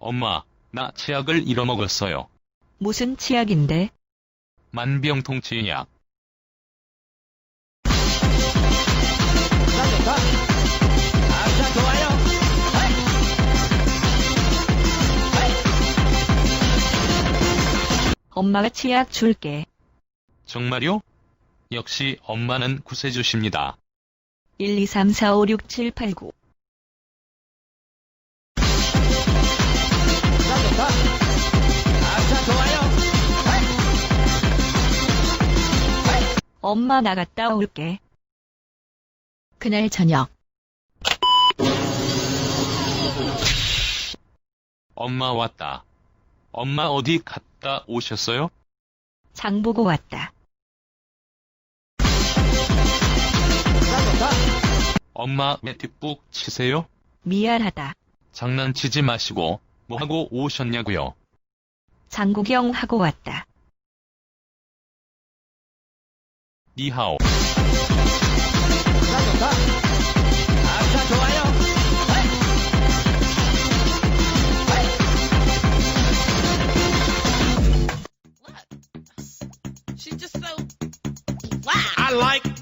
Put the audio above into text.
엄마, 나 치약을 잃어먹었어요. 무슨 치약인데? 만병통치약. 엄마가 치약 줄게. 정말요? 역시 엄마는 구세주십니다. 1, 2, 3, 4, 5, 6, 7, 8, 9. 엄마 나갔다 올게. 그날 저녁, 엄마 왔다. 엄마 어디 갔다 오셨어요? 장 보고 왔다. 엄마 왜 뒷북 치세요? 미안하다. 장난치지 마시고 뭐 하고 오셨냐고요? 장 구경 하고 왔다. 一号。She's just so wow. I like